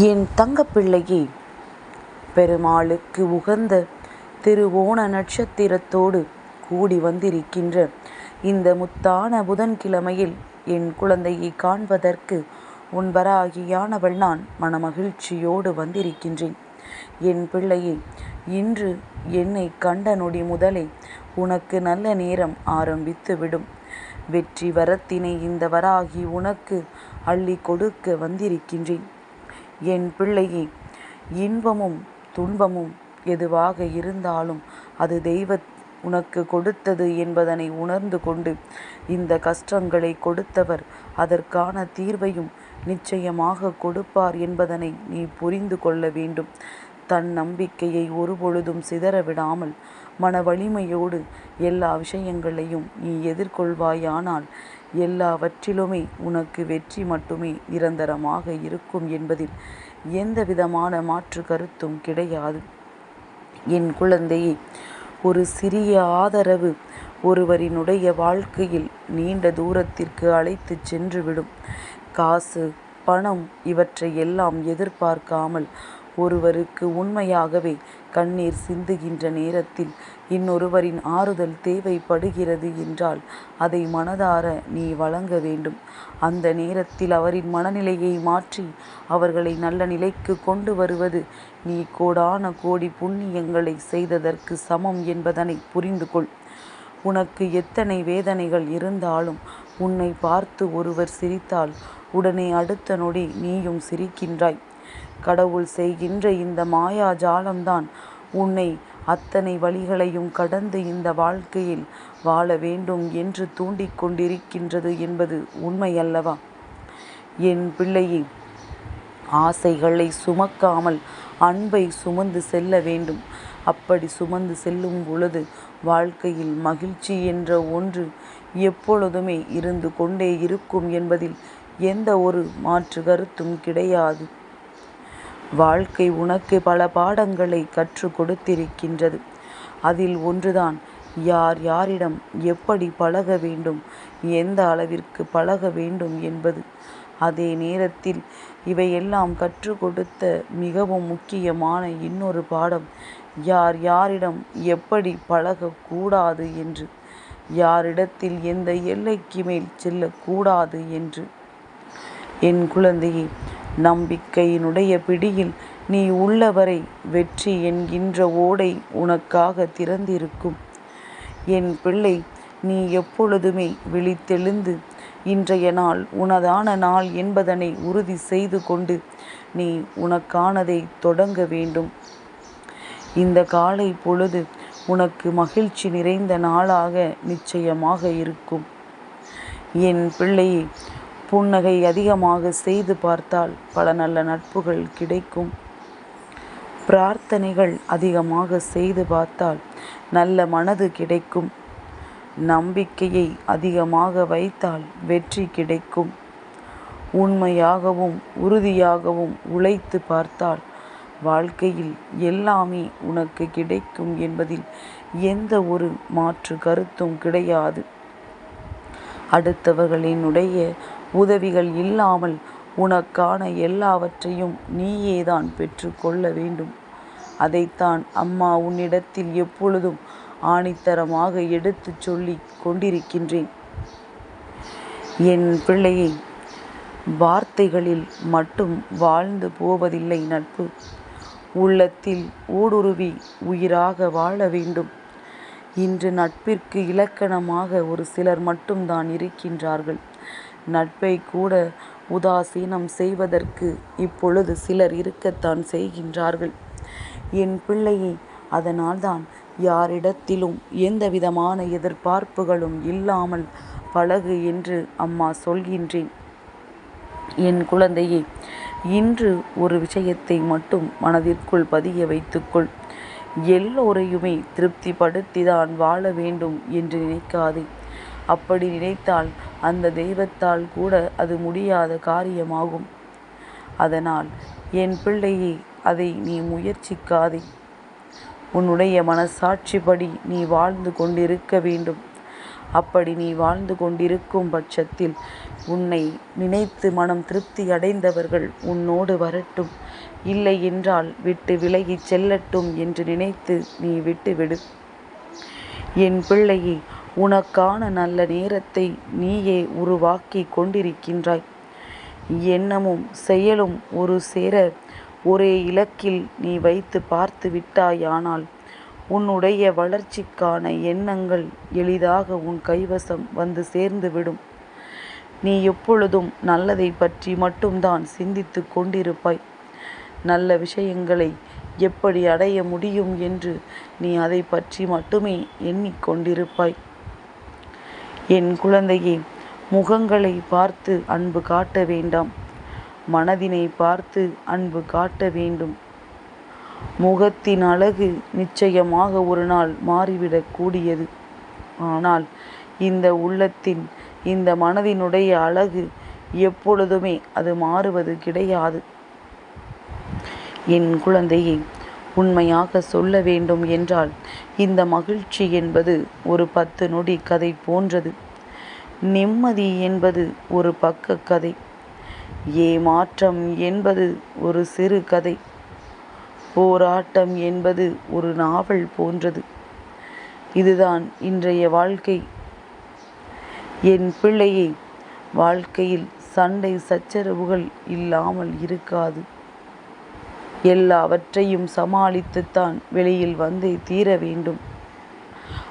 என் தங்கப்பிள்ளையே பெருமாளுக்கு உகந்த திருவோண நட்சத்திரத்தோடு கூடி வந்திருக்கின்ற இந்த முத்தான புதன்கிழமையில் என் குழந்தையை காண்பதற்கு உன் வராகியானவள் நான் மனமகிழ்ச்சியோடு வந்திருக்கின்றேன். என் பிள்ளையே இன்று என்னை கண்ட நொடி முதலே உனக்கு நல்ல நேரம் ஆரம்பித்து விடும் வெற்றி வரத்தினை இந்த வராகி உனக்கு அள்ளி கொடுக்க வந்திருக்கின்றேன். என் பிள்ளையே இன்பமும் துன்பமும் எதுவாக இருந்தாலும் அது தெய்வ உனக்கு கொடுத்தது என்பதனை உணர்ந்து கொண்டு இந்த கஷ்டங்களை கொடுத்தவர் அதற்கான தீர்வையும் நிச்சயமாக கொடுப்பார் என்பதனை நீ புரிந்து கொள்ள வேண்டும். தன் நம்பிக்கையை ஒருபொழுதும் சிதற விடாமல் மன வலிமையோடு எல்லா விஷயங்களையும் நீ எதிர்கொள்வாயானால் எல்லாவற்றிலுமே உனக்கு வெற்றி மட்டுமே நிரந்தரமாக இருக்கும் என்பதில் எந்த விதமான மாற்று கருத்தும் கிடையாது. என் குழந்தையே ஒரு சிறிய ஆதரவு ஒருவரினுடைய வாழ்க்கையில் நீண்ட தூரத்திற்கு அழைத்து சென்றுவிடும். காசு பணம் இவற்றை எல்லாம் எதிர்பார்க்காமல் ஒருவருக்கு உண்மையாகவே கண்ணீர் சிந்துகின்ற நேரத்தில் இன்னொருவரின் ஆறுதல் தேவைப்படுகிறது என்றால் அதை மனதார நீ வழங்க வேண்டும். அந்த நேரத்தில் அவரின் மனநிலையை மாற்றி அவர்களை நல்ல நிலைக்கு கொண்டு வருவது நீ கோடான கோடி புண்ணியங்களை செய்ததற்கு சமம் என்பதனை புரிந்து கொள் உனக்கு எத்தனை வேதனைகள் இருந்தாலும் உன்னை பார்த்து ஒருவர் சிரித்தால் உடனே அடுத்த நொடி நீயும் சிரிக்கின்றாய். கடவுள் செய்கின்ற இந்த மாயா ஜாலம்தான். உன்னை அத்தனை வழிகளையும் கடந்து இந்த வாழ்க்கையில் வாழ வேண்டும் என்று தூண்டிக் கொண்டிருக்கின்றது என்பது உண்மையல்லவா? என் பிள்ளையே ஆசைகளை சுமக்காமல் அன்பை சுமந்து செல்ல வேண்டும். அப்படி சுமந்து செல்லும் பொழுது வாழ்க்கையில் மகிழ்ச்சி என்ற ஒன்று எப்பொழுதுமே இருந்து கொண்டே இருக்கும் என்பதில் எந்த ஒரு மாற்று கருத்தும் கிடையாது. வாழ்க்கை உனக்கு பல பாடங்களை கற்றுக் கொடுத்திருக்கின்றது. அதில் ஒன்றுதான் யார் யாரிடம் எப்படி பழக வேண்டும் எந்த அளவிற்கு பழக வேண்டும் என்பது. அதே நேரத்தில் இவையெல்லாம் கற்றுக் கொடுத்த மிகவும் முக்கியமான இன்னொரு பாடம் யார் யாரிடம் எப்படி பழகக்கூடாது என்று. யாரிடத்தில் எந்த எல்லைக்கு மேல் செல்லக்கூடாது என்று. என் குழந்தையை நம்பிக்கையினுடைய பிடியில் நீ உள்ளவரை வெற்றி என்கின்ற ஓடை உனக்காக திறந்திருக்கும். என் பிள்ளை நீ எப்பொழுதுமே விழித்தெழுந்து இன்றைய நாள் உனதான நாள் என்பதனை உறுதி செய்து கொண்டு நீ உனக்கானதை தொடங்க வேண்டும். இந்த காலை பொழுது உனக்கு மகிழ்ச்சி நிறைந்த நாளாக நிச்சயமாக இருக்கும். என் பிள்ளையை புன்னகை அதிகமாக செய்து பார்த்தால் பல நல்ல நட்புகள் கிடைக்கும். பிரார்த்தனைகள் அதிகமாக செய்து பார்த்தால் நல்ல மனது கிடைக்கும். நம்பிக்கையை அதிகமாக வைத்தால் வெற்றி கிடைக்கும். உண்மையாகவும் உறுதியாகவும் உழைத்து பார்த்தால் வாழ்க்கையில் எல்லாமே உனக்கு கிடைக்கும் என்பதில் எந்த ஒரு மாற்று கருத்தும் கிடையாது. அடுத்தவர்களினுடைய உதவிகள் இல்லாமல் உனக்கான எல்லாவற்றையும் நீயேதான் பெற்றுக்கொள்ள வேண்டும். அதைத்தான் அம்மா உன்னிடத்தில் எப்பொழுதும் ஆணித்தரமாக எடுத்துச் சொல்லி கொண்டிருக்கின்றேன். என் பிள்ளையை வார்த்தைகளில் மட்டும் வாழ்ந்து போவதில்லை நட்பு. உள்ளத்தில் ஊடுருவி உயிராக வாழ வேண்டும். இன்று நட்பிற்கு இலக்கணமாக ஒரு சிலர் மட்டும்தான் இருக்கின்றார்கள். நட்பை கூட உதாசீனம் செய்வதற்கு இப்பொழுது சிலர் இருக்கத்தான் செய்கின்றார்கள். என் பிள்ளையை அதனால்தான் யாரிடத்திலும் எந்த விதமான எதிர்பார்ப்புகளும் இல்லாமல் பழகு என்று அம்மா சொல்கின்றேன். என் குழந்தையே இன்று ஒரு விஷயத்தை மட்டும் மனதிற்குள் பதிய வைத்துக்கொள். எல்லோரையுமே திருப்திப்படுத்திதான் வாழ வேண்டும் என்று நினைக்காதே. அப்படி நினைத்தால் அந்த தெய்வத்தால் கூட அது முடியாத காரியமாகும். அதனால் என் பிள்ளையே அதை நீ முயற்சிக்காதே. உன்னுடைய மனசாட்சிப்படி நீ வாழ்ந்து கொண்டிருக்க வேண்டும். அப்படி நீ வாழ்ந்து கொண்டிருக்கும் பட்சத்தில் உன்னை நினைத்து மனம் திருப்தி அடைந்தவர்கள் உன்னோடு வரட்டும். இல்லை என்றால் விட்டு விலகிச் செல்லட்டும் என்று நினைத்து நீ விட்டுவிடு. என் பிள்ளையை உனக்கான நல்ல நேரத்தை நீயே உருவாக்கி கொண்டிருக்கின்றாய். எண்ணமும் செயலும் ஒரு சேர ஒரே இலக்கில் நீ வைத்து பார்த்து விட்டாயானால் உன்னுடைய வளர்ச்சிக்கான எண்ணங்கள் எளிதாக உன் கைவசம் வந்து சேர்ந்துவிடும். நீ எப்பொழுதும் நல்லதை பற்றி மட்டும்தான் சிந்தித்து கொண்டிருப்பாய். நல்ல விஷயங்களை எப்படி அடைய முடியும் என்று நீ அதை பற்றி மட்டுமே எண்ணிக்கொண்டிருப்பாய் என் குழந்தையே முகங்களை பார்த்து அன்பு காட்ட வேண்டாம். மனதினை பார்த்து அன்பு காட்ட வேண்டும். முகத்தின் அழகு நிச்சயமாக ஒரு நாள் மாறிவிடக்கூடியது ஆனால் இந்த உள்ளத்தின் இந்த மனதினுடைய அழகு எப்பொழுதுமே அது மாறுவது கிடையாது. என் குழந்தையை உண்மையாக சொல்ல வேண்டும் என்றால் இந்த மகிழ்ச்சி என்பது ஒரு பத்து நொடி கதை போன்றது. நிம்மதி என்பது ஒரு பக்க கதை. ஏமாற்றம் என்பது ஒரு சிறு கதை. போராட்டம் என்பது ஒரு நாவல் போன்றது. இதுதான் இன்றைய வாழ்க்கை. என் பிள்ளையை வாழ்க்கையில் சண்டை சச்சரவுகள் இல்லாமல் இருக்காது. எல்லாவற்றையும் சமாளித்துத்தான் வெளியில் வந்தே தீர வேண்டும்.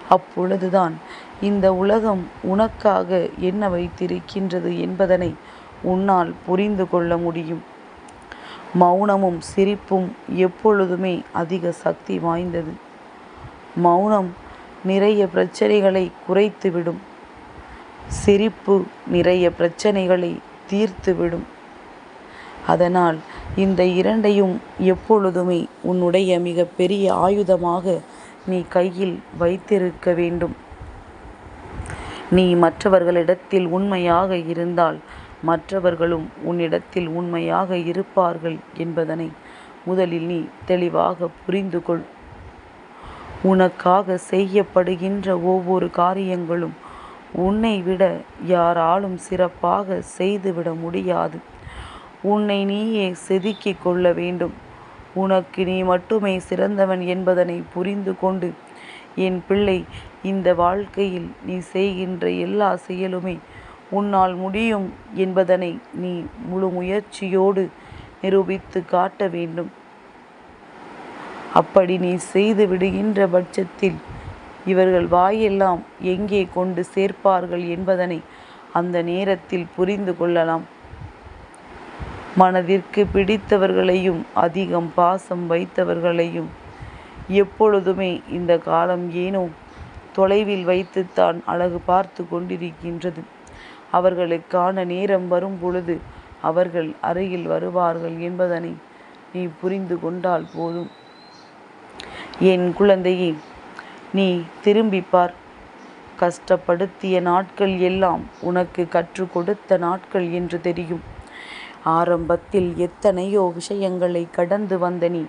அப்பொழுதுதான் இந்த உலகம் உனக்காக என்ன வைத்திருக்கின்றது என்பதனை உன்னால் புரிந்து கொள்ள முடியும். மௌனமும் சிரிப்பும் எப்பொழுதுமே அதிக சக்தி வாய்ந்தது. மௌனம் நிறைய பிரச்சனைகளை குறைத்துவிடும். சிரிப்பு நிறைய பிரச்சனைகளை தீர்த்துவிடும். அதனால் இந்த இரண்டையும் எப்பொழுதுமே உன்னுடைய மிக பெரிய ஆயுதமாக நீ கையில் வைத்திருக்க வேண்டும். நீ மற்றவர்களிடத்தில் உண்மையாக இருந்தால் மற்றவர்களும் உன்னிடத்தில் உண்மையாக இருப்பார்கள் என்பதனை முதலில் நீ தெளிவாக புரிந்து கொள் உனக்காக செய்யப்படுகின்ற ஒவ்வொரு காரியங்களும் உன்னை விட யாராலும் சிறப்பாக செய்துவிட முடியாது. உன்னை நீயே செதுக்கிக் கொள்ள வேண்டும். உனக்கு நீ மட்டுமே சிறந்தவன் என்பதனை புரிந்து கொண்டு என் பிள்ளை இந்த வாழ்க்கையில் நீ செய்கின்ற எல்லா செயலுமே உன்னால் முடியும் என்பதனை நீ முழு முயற்சியோடு நிரூபித்து காட்ட வேண்டும். அப்படி நீ செய்து விடுகின்ற பட்சத்தில் இவர்கள் வாயெல்லாம் எங்கே கொண்டு சேர்ப்பார்கள் என்பதனை அந்த நேரத்தில் புரிந்து கொள்ளலாம். மனதிற்கு பிடித்தவர்களையும் அதிகம் பாசம் வைத்தவர்களையும். எப்பொழுதுமே இந்த காலம் ஏனோ தொலைவில் வைத்துத்தான் அழகு பார்த்து கொண்டிருக்கின்றது. அவர்களுக்கான நேரம் வரும் பொழுது அவர்கள் அருகில் வருவார்கள் என்பதனை நீ புரிந்து கொண்டால் போதும். என் குழந்தையே நீ திரும்பிப்பார் கஷ்டப்படுத்திய நாட்கள் எல்லாம் உனக்கு கற்றுக் கொடுத்த நாட்கள் என்று தெரியும். ஆரம்பத்தில் எத்தனையோ விஷயங்களை கடந்து வந்த நீ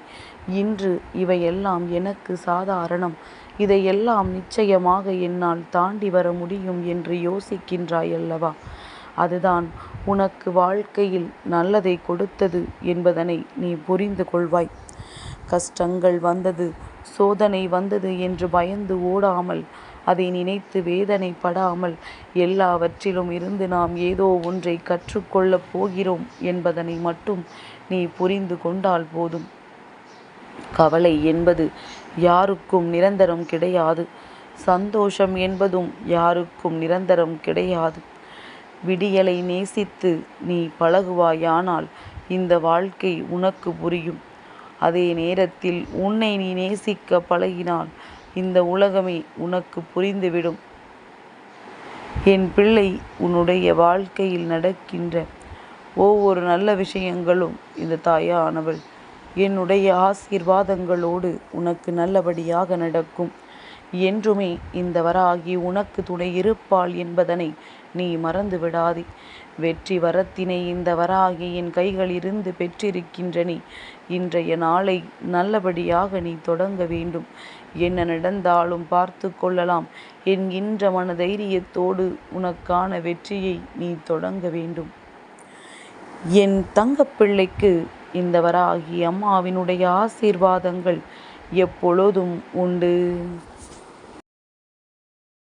இன்று இவையெல்லாம் எனக்கு சாதாரணம். இதையெல்லாம் நிச்சயமாக என்னால் தாண்டி வர முடியும் என்று யோசிக்கின்றாய் அல்லவா அதுதான் உனக்கு வாழ்க்கையில் நல்லதை கொடுத்தது என்பதனை நீ புரிந்து கொள்வாய். கஷ்டங்கள் வந்தது சோதனை வந்தது என்று பயந்து ஓடாமல் அதை நினைத்து வேதனைப்படாமல் எல்லாவற்றிலும் இருந்து நாம் ஏதோ ஒன்றை கற்றுக்கொள்ளப் போகிறோம் என்பதனை மட்டும் நீ புரிந்து கொண்டால் போதும். கவலை என்பது யாருக்கும் நிரந்தரம் கிடையாது. சந்தோஷம் என்பதும் யாருக்கும் நிரந்தரம் கிடையாது. விடியலை நேசித்து நீ பழகுவாயானால் இந்த வாழ்க்கை உனக்கு புரியும். அதே நேரத்தில் உன்னை நீ நேசிக்க பழகினால் இந்த உலகமே உனக்கு புரிந்துவிடும். என் பிள்ளை உன்னுடைய வாழ்க்கையில் நடக்கின்ற ஒவ்வொரு நல்ல விஷயங்களும் இந்த தாயானவள். என்னுடைய ஆசீர்வாதங்களோடு உனக்கு நல்லபடியாக நடக்கும். என்றுமே இந்த வராகி உனக்கு துணை இருப்பாள் என்பதனை நீ மறந்து விடாதே. வெற்றி வரத்தினை இந்த வராகி என் கைகளிலிருந்து பெற்றிருக்கின்ற நீ. இன்றைய நாளை நல்லபடியாக நீ தொடங்க வேண்டும். என்ன நடந்தாலும் பார்த்து கொள்ளலாம். என்கின்ற மன தைரியத்தோடு உனக்கான வெற்றியை நீ தொடங்க வேண்டும். என் தங்கப்பிள்ளைக்கு இந்த வராகி அம்மாவினுடைய ஆசீர்வாதங்கள் எப்பொழுதும் உண்டு.